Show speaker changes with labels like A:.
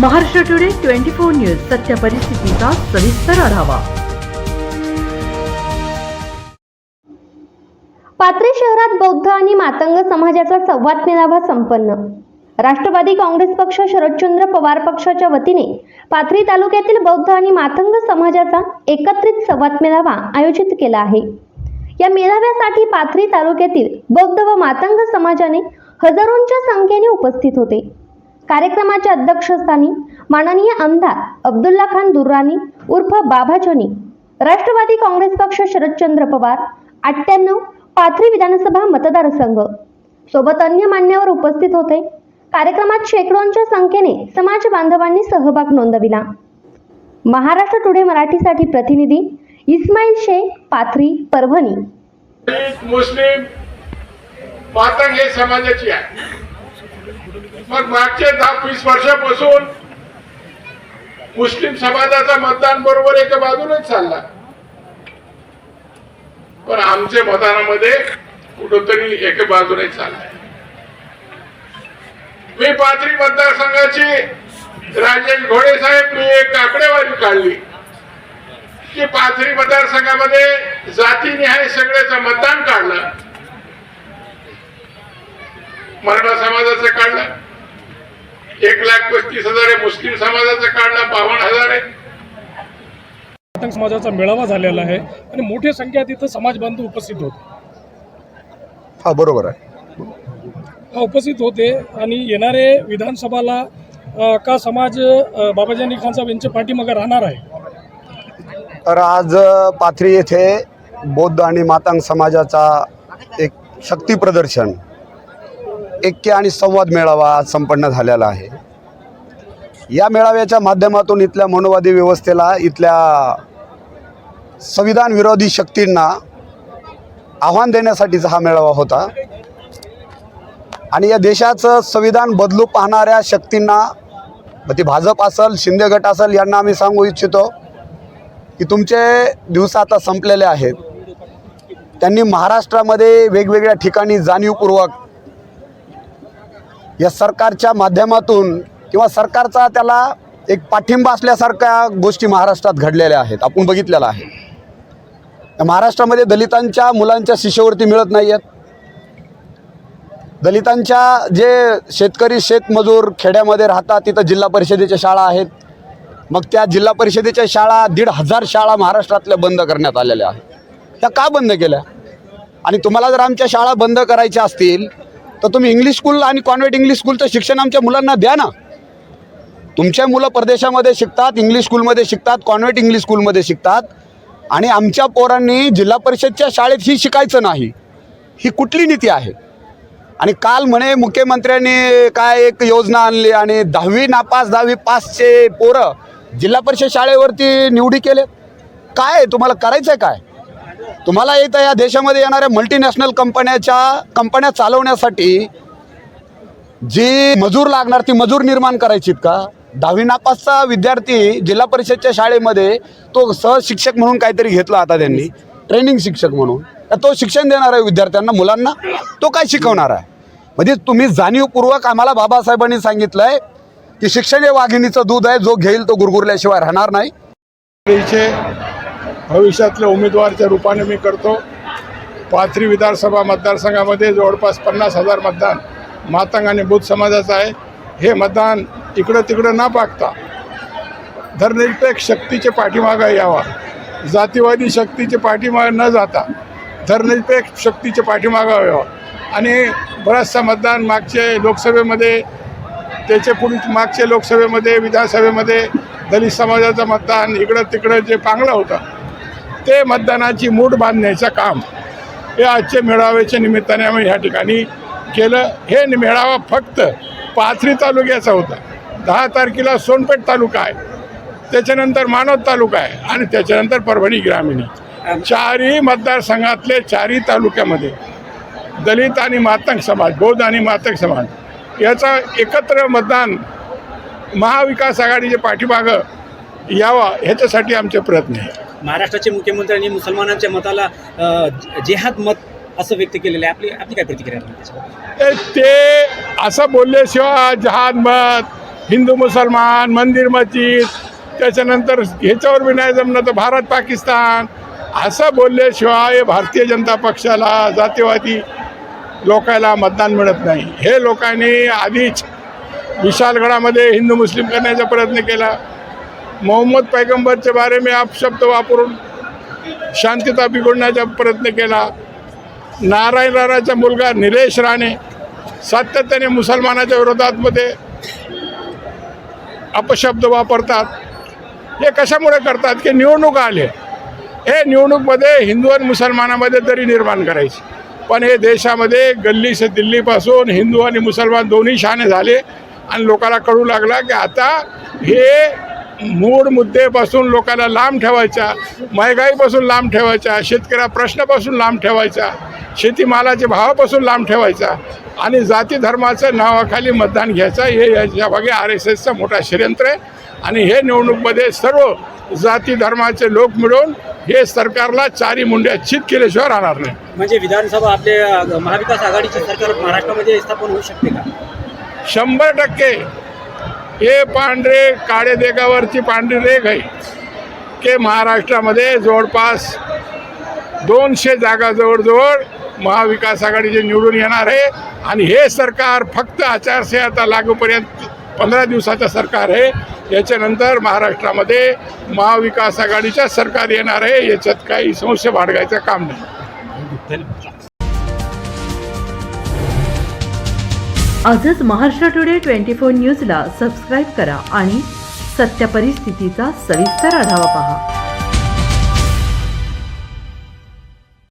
A: Maharashtra today twenty four news सत्य परिस्थितीचा सविस्तर आढावा.
B: पाथरी शहरात बौद्ध आणि मातंग समाजाचा संवाद मेळावा संपन्न. राष्ट्रवादी काँग्रेस पक्ष शरदचंद्र पवार पक्षाच्या वतीने पाथरी तालुक्यातील बौद्ध आणि मातंग समाजाचा एकत्रित संवाद मेळावा आयोजित केला आहे. या मेळाव्यासाठी पाथरी तालुक्यातील बौद्ध व मातंग समाजाने हजारोंच्या संख्येने उपस्थित होते. कार्यक्रमाच्या अध्यक्षस्थानी माननीय आमदार अब्दुल्ला खान दुर्राणी उर्फ बाबाजनी राष्ट्रवादी काँग्रेस पक्ष शरदचंद्र पवार अठ्ठ्याण्णव पाथरी विधानसभा मतदारसंघ. सोबत अन्य मान्यवर उपस्थित होते. कार्यक्रमात शेकडोंच्या संख्येने समाज बांधवांनी सहभाग नोंदविला. महाराष्ट्र टुडे मराठीसाठी प्रतिनिधी इस्माईल शेख पाथरी परभणी.
C: मुस्लिम मातंग हे समाजाची आहे. मग मागचे दहा वीस वर्षापासून मुस्लिम समाजाचा मतदान बरोबर एका बाजूनच चालला. पण आमच्या मतदानामध्ये कुठंतरी एका बाजूने चाललाय. मी पाथरी मतदारसंघाची राजेश घोडे साहेब मी एक आकडेवारी काढली की पाथरी मतदारसंघामध्ये जातीनिहाय सगळ्याचं मतदान काढलं. मराठा समाजाचं काढलं. पस्तीस हजार आहे मुस्लिम समाजाचं काढलं बावन्न हजार आहे.
D: मातंग समाजाचा मेळावा झालेला आहे आणि मोठी संख्या तिथं समाज बांधव उपस्थित होते.
E: हा बरोबर आहे.
D: हा उपस्थित होते आणि येणारे विधानसभाला अ, का समाज अ, बाबाजानी खान साहेब यांच्या पाठीमागे राहणार आहे?
E: तर आज पाथरी येथे बौद्ध आणि मातांग समाजाचा एक शक्ती प्रदर्शन ऐक्य आणि संवाद मेळावा आज संपन्न झालेला आहे. या मेळाव्याच्या माध्यमातून इथल्या मनोवादी व्यवस्थेला इथल्या संविधान विरोधी शक्तींना आव्हान देण्यासाठीचा हा मेळावा होता. आणि या देशाचं संविधान बदलू पाहणाऱ्या शक्तींना मग ती भाजप असेल शिंदे गट असेल यांना आम्ही सांगू इच्छितो की तुमचे दिवस आता संपलेले आहेत. त्यांनी महाराष्ट्रामध्ये वेगवेगळ्या ठिकाणी जाणीवपूर्वक या सरकारच्या माध्यमातून किंवा सरकारचा त्याला एक पाठिंबा असल्यासारख्या गोष्टी महाराष्ट्रात घडलेल्या आहेत आपण बघितलेलं आहे. महाराष्ट्रामध्ये दलितांच्या मुलांच्या शिष्यवृत्ती मिळत नाही आहेत दलितांच्या जे शेतकरी शेतमजूर खेड्यामध्ये राहतात तिथं जिल्हा परिषदेच्या शाळा आहेत. मग त्या जिल्हा परिषदेच्या शाळा दीड हजार शाळा महाराष्ट्रातल्या बंद करण्यात आलेल्या आहेत. त्या का बंद केल्या? आणि तुम्हाला जर आमच्या शाळा बंद करायच्या असतील तर तुम्ही इंग्लिश स्कूल आणि कॉन्व्हेंट इंग्लिश स्कूलचं शिक्षण आमच्या मुलांना द्या ना. तुमच्या मुलं परदेशामध्ये शिकतात इंग्लिश स्कूलमध्ये शिकतात कॉन्व्हेंट इंग्लिश स्कूलमध्ये शिकतात. आणि आमच्या पोरांनी जिल्हा परिषदच्या शाळेत ही शिकायचं नाही. ही कुठली नीती आहे? आणि काल म्हणे मुख्यमंत्र्यांनी काय एक योजना आणली आणि दहावी नापास दहावी पासचे पोरं जिल्हा परिषद शाळेवरती निवडी केले. काय तुम्हाला करायचं आहे काय? तुम्हाला इथं या देशामध्ये येणाऱ्या मल्टीनॅशनल कंपन्याच्या कंपन्या चालवण्यासाठी जी मजूर लागणार ती मजूर निर्माण करायचीत का? दहावी नापासचा विद्यार्थी जिल्हा परिषदच्या शाळेमध्ये तो सहशिक्षक म्हणून काहीतरी घेतला आता त्यांनी. ट्रेनिंग शिक्षक म्हणून. तर तो शिक्षण देणार आहे विद्यार्थ्यांना मुलांना. तो काय शिकवणार आहे? म्हणजे तुम्ही जाणीवपूर्वक आम्हाला बाबासाहेबांनी सांगितलं आहे की शिक्षण हे वाघिणीचं दूध आहे जो घेईल तो गुरगुरल्याशिवाय राहणार नाही.
C: भविष्यातल्या उमेदवारच्या रूपाने मी करतो. पाथरी विधानसभा मतदारसंघामध्ये जवळपास पन्नास हजार मतदान मातंग आणि बुद्ध समाजाचं आहे. हे मतदान इकडं तिकडं न पाकता धर्मनिरपेक्ष शक्तीचे पाठीमागं यावा. जातीवादी शक्तीचे पाठीमागे न जाता धर्मनिरपेक्ष शक्तीचे पाठीमागं यावा. आणि बराचसा मतदान मागचे लोकसभेमध्ये त्याचे पुढे मागच्या लोकसभेमध्ये विधानसभेमध्ये दलित समाजाचं मतदान इकडं तिकडं जे पांगलं होतं ते मतदानाची मूठ बांधण्याचं काम हे आजच्या मेळाव्याच्या निमित्ताने आम्ही ह्या ठिकाणी केलं. हे मेळावा फक्त पाथरी तालुक्याचा होता. दहा तारखेला सोनपेठ तालुका आहे. त्याच्यानंतर मानवत तालुका आहे आणि त्याच्यानंतर परभणी ग्रामीण आहे. चारही मतदारसंघातले चारही तालुक्यामध्ये दलित आणि मातंग समाज बौद्ध आणि मातंग समाज याचा एकत्र मतदान महाविकास आघाडीच्या पाठीमागं यावा ह्याच्यासाठी आमचे प्रयत्न आहे.
F: महाराष्ट्राचे मुख्यमंत्र्यांनी मुसलमानांच्या मताला जेहाद मत असं व्यक्त केलेलं आहे. आपली आपली काय प्रतिक्रिया
C: ते असं बोलल्याशिवाय जहाद मत हिंदू मुसलमान मंदिर मस्जिद त्याच्यानंतर ह्याच्यावर बी नाही जमलं तर भारत पाकिस्तान असं बोलल्याशिवाय भारतीय जनता पक्षाला जातीवादी लोकायला मतदान मिळत नाही. हे लोकांनी आधीच विशालगडामध्ये हिंदू मुस्लिम करण्याचा प्रयत्न केला. मोहम्मद पैगंबरच्या बारे मी अपशब्द वापरून शांतता बिघडण्याचा प्रयत्न केला. नारायण राणाचा मुलगा निलेश राणे सातत्याने मुसलमानाच्या विरोधातमध्ये अपशब्द वापरतात. हे कशामुळे करतात की निवडणूक आले. हे निवडणूकमध्ये हिंदू आणि मुसलमानामध्ये तरी निर्माण करायची. पण हे देशामध्ये गल्ली से दिल्लीपासून हिंदू आणि मुसलमान दोन्ही शहाणे झाले आणि लोकांना कळू लागला की आता हे मूळ मुद्देपासून लोकांना लांब ठेवायचा महागाईपासून लांब ठेवायचा शेतकऱ्या प्रश्नापासून लांब ठेवायचा शेतीमालाच्या भावापासून लांब ठेवायचा. आणि जाती धर्माच्या नावाखाली मतदान घ्यायचा हे याच्या मागे आर एस एसचा मोठा षडयंत्र आहे. आणि हे निवडणूकमध्ये सर्व जाती धर्माचे लोक मिळून हे सरकारला चारी मुंड्या चित केल्याशिवाय राहणार नाही.
F: म्हणजे विधानसभा आपले महाविकास आघाडीचे सरकार महाराष्ट्रामध्ये स्थापन होऊ शकते का?
C: शंभर टक्के. हे पांढरे काळे देगावरची पांढरी रेख आहे. की महाराष्ट्रामध्ये जवळपास दोनशे जागा जवळजवळ महाविकास आघाडीचे निवडून येणार आहे आणि हे सरकार फक्त आचारसंहिता लागूपर्यंत पंधरा दिवसाचं सरकार आहे. याच्यानंतर महाराष्ट्रामध्ये महाविकास आघाडीच्या सरकार येणार आहे याच्यात काही संशय बाळगायचं काम नाही.
A: आजच महाराष्ट्र टुडे ट्वेंटी फोर न्यूजला सबस्क्राईब करा आणि सत्य परिस्थितीचा सविस्तर आढावा पहा.